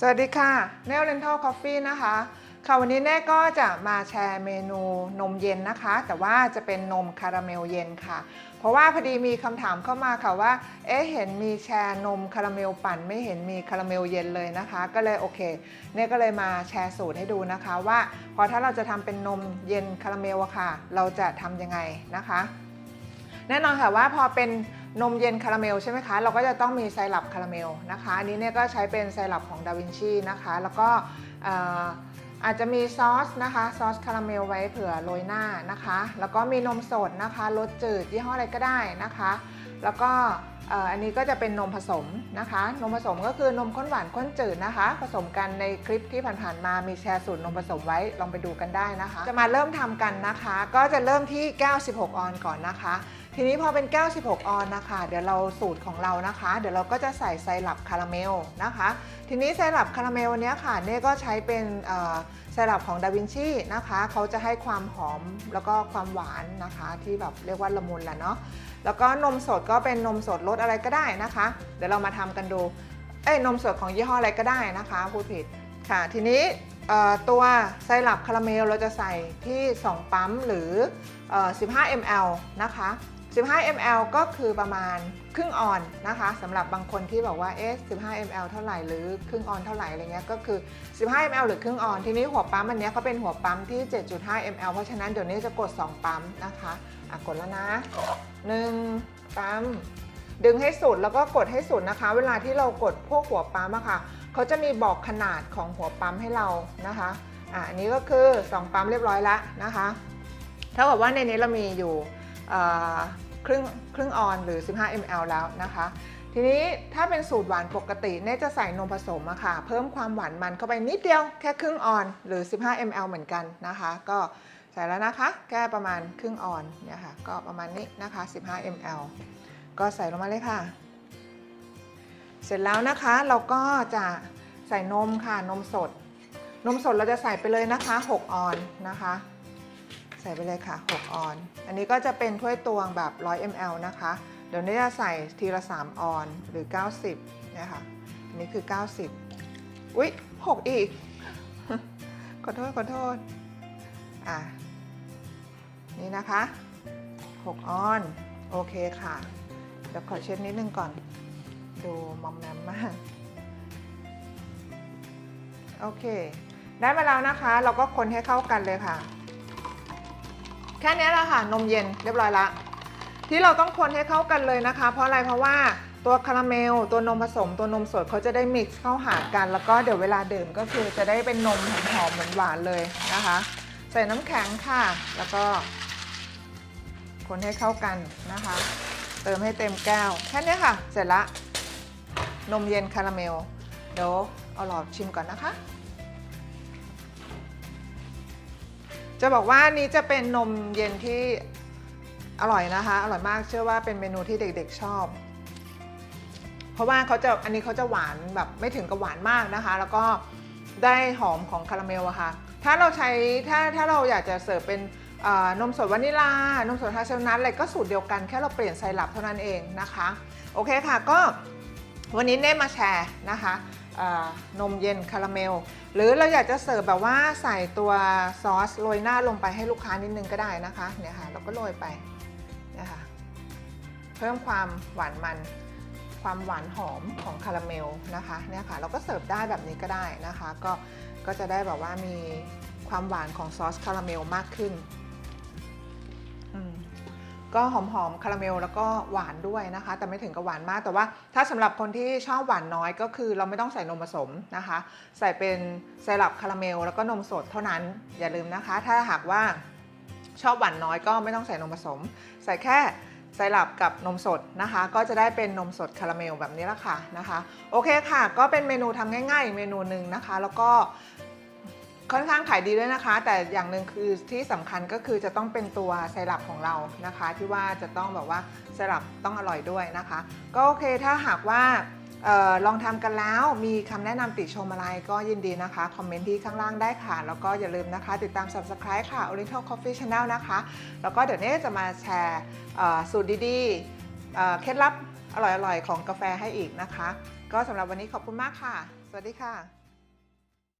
สวัสดีค่ะเนลเลนทัลคอฟฟี่นะคะ ค่ะวันนี้แน่ก็จะมาแชร์เมนูนมเย็นนะคะ แต่ว่าจะเป็นนมคาราเมลเย็นค่ะ เพราะว่าพอดีมีคำถามเข้ามาค่ะว่า เอ๊ะเห็นมีแชร์นมคาราเมลปั่น ไม่เห็นมีคาราเมลเย็นเลยนะคะ ก็เลยโอเคเน่ก็เลยมาแชร์สูตรให้ดูนะคะ ว่าพอถ้าเราจะทำเป็นนมเย็นคาราเมลอะค่ะ เราจะทำยังไงนะคะ แน่นอนค่ะว่าพอเป็น นมเย็นคาราเมลใช่ไหมคะ เราก็จะต้องมีไซรัปคาราเมลนะคะ อันนี้เนี่ยก็ใช้เป็นไซรัปของดาวินชีนะคะ แล้วก็อาจจะมีซอสนะคะ ซอสคาราเมลไว้เผื่อโรยหน้านะคะ แล้วก็มีนมสดนะคะรสจืดยี่ห้ออะไรก็ได้นะคะ แล้วก็อันนี้ก็จะเป็นนมผสมนะคะ นมผสมก็คือนมข้นหวานข้นจืดนะคะ ผสมกันในคลิปที่ผ่านๆมามีแชร์สูตรนมผสมไว้ลองไปดูกันได้นะคะ จะมาเริ่มทำกันนะคะ ก็จะเริ่มที่96ออนก่อนนะคะ ทีนี้พอเป็น 96 ออนนะคะ เดี๋ยวเราสูตรของเรานะคะ เดี๋ยวเราก็จะใส่ไซรัปคาราเมลนะคะ ทีนี้ไซรัปคาราเมลเนี้ยค่ะเน่ก็ใช้เป็นไซรัปของดาวินชีนะคะเขาจะให้ความหอมแล้วก็ความหวานนะคะที่แบบเรียกว่าละมุนแหละเนาะ แล้วก็นมสดก็เป็นนมสดรสอะไรก็ได้นะคะ เดี๋ยวเรามาทำกันดู เอ้ยนมสดของยี่ห้ออะไรก็ได้นะคะพูดผิดค่ะ ทีนี้ตัวไซรัปคาราเมลเราจะใส่ที่ 2 ปั๊มหรือเอ่อ15 ml นะคะ 15 ml ก็คือประมาณครึ่งออนนะคะสำหรับบางคนที่บอกว่าเอ๊ะ15 ml เท่าไหร่หรือครึ่งออนเท่าไหร่อะไรเงี้ยก็คือ 15 ml หรือครึ่งออนทีนี้หัวปั๊มอันเนี้ยเขาเป็นหัวปั๊มที่ 7.5 ml เพราะฉะนั้นเดี๋ยวนี้จะกด 2 ปั๊มนะคะอะกดแล้วนะ 1 ปั๊ม ดึงให้สุดแล้วก็กดให้สุดนะคะ เวลาที่เรากดพวกหัวปั๊มอะค่ะเขาจะมีบอกขนาดของหัวปั๊มให้เรานะคะอะอันนี้ก็คือ 2 ปั๊มเรียบร้อยแล้วนะคะเท่ากับว่าในนี้เรามีอยู่เอ่อ ครึ่งครึ่งออนหรือ 15 ml แล้วนะคะ ทีนี้ถ้าเป็นสูตรหวานปกติเน่จะใส่นมผสมอะค่ะ เพิ่มความหวานมันเข้าไปนิดเดียวแค่ครึ่งออนหรือ 15 ml เหมือนกันนะคะ ก็ใส่แล้วนะคะ แค่ประมาณครึ่งออนเนี่ยค่ะ ก็ประมาณนี้นะคะ 15 ml ก็ใส่ลงมาเลยค่ะ เสร็จแล้วนะคะเราก็จะใส่นมค่ะนมสด นมสดเราจะใส่ไปเลยนะคะ 6 ออนนะคะ ใส่ไปเลยค่ะ 6 ออน อันนี้ก็จะเป็นถ้วยตวงแบบ 100 ml นะคะ เดี๋ยวนี้จะใส่ทีละ 3 ออนหรือ 90เนี่ยค่ะอันนี้คือ 90 อุ๊ย 6 อีก ขอโทษ ขอโทษ อะ นี่นะคะ 6 ออน โอเคค่ะ เดี๋ยวขอเช็ดนิดนึงก่อน ดูมอมแมมมากโอเค ได้มาแล้วนะคะ เราก็คนให้เข้ากันเลยค่ะ แค่นี้แหละค่ะนมเย็นเรียบร้อยละที่เราต้องคนให้เข้ากันเลยนะคะ เพราะอะไรเพราะว่าตัวคาราเมล ตัวนมผสม ตัวนมสดเขาจะได้มิกซ์เข้าหากัน แล้วก็เดี๋ยวเวลาดื่มก็คือจะได้เป็นนมหอมๆเหมือนหวานเลยนะคะ ใส่น้ำแข็งค่ะ แล้วก็ คนให้เข้ากันนะคะ เติมให้เต็มแก้ว แค่นี้ค่ะ เสร็จละ นมเย็นคาราเมล เดี๋ยวเอาหลอดชิมก่อนนะคะ จะบอกว่านี้จะเป็นนมเย็นที่อร่อยนะคะ อร่อยมากเชื่อว่าเป็นเมนูที่เด็กๆชอบ เพราะว่าเขาจะอันนี้เขาจะหวานแบบไม่ถึงกับหวานมากนะคะ แล้วก็ได้หอมของคาราเมลอะค่ะ ถ้าเราใช้ถ้าถ้าเราอยากจะเสิร์ฟเป็นนมสดวานิลา นมสดฮาเซลนัทอะไรก็สูตรเดียวกันแค่เราเปลี่ยนไซรัปเท่านั้นเองนะคะ โอเคค่ะก็วันนี้เน่มาแชร์นะคะ นมเย็นคาราเมล หรือเราอยากจะเสิร์ฟแบบว่าใส่ตัวซอสโรยหน้าลงไปให้ลูกค้านิดนึงก็ได้นะคะเนี่ยค่ะเราก็โรยไปเนี่ยค่ะเพิ่มความหวานมัน ความหวานหอมของคาราเมลนะคะเนี่ยค่ะเราก็เสิร์ฟได้แบบนี้ก็ได้นะคะ ก็ก็จะได้แบบว่ามีความหวานของซอสคาราเมลมากขึ้น ก็หอมๆคาราเมลแล้วก็หวานด้วยนะคะ แต่ไม่ถึงกับหวานมาก แต่ว่าถ้าสำหรับคนที่ชอบหวานน้อยก็คือเราไม่ต้องใส่นมผสมนะคะ ใส่เป็นไซรัปคาราเมลแล้วก็นมสดเท่านั้นอย่าลืมนะคะ ถ้าหากว่าชอบหวานน้อยก็ไม่ต้องใส่นมผสม ใส่แค่ไซรัปกับนมสดนะคะ ก็จะได้เป็นนมสดคาราเมลแบบนี้ละค่ะนะคะ โอเคค่ะ ก็เป็นเมนูทำง่าย ๆ เมนูหนึ่งนะคะ แล้วก็ ค่อนข้างขายดีด้วยนะคะ แต่อย่างหนึ่งคือที่สำคัญก็คือจะต้องเป็นตัวไซรัปของเรานะคะ ที่ว่าจะต้องแบบว่าไซรัปต้องอร่อยด้วยนะคะ ก็โอเคถ้าหากว่าออลองทำกันแล้วมีคำแนะนำติชมอะไรก็ยินดีนะคะ คอมเมนต์ที่ข้างล่างได้ค่ะ แล้วก็อย่าลืมนะคะ ติดตาม Subscribe ค่ะ Oriental Coffee Channel นะคะ แล้วก็เดี๋ยวนี้จะมาแชร์สูตรดีๆเเคล็ดลับอร่อยๆ ของกาแฟให้อีกนะคะ ก็สำหรับวันนี้ขอบคุณมากค่ะ สวัสดีค่ะ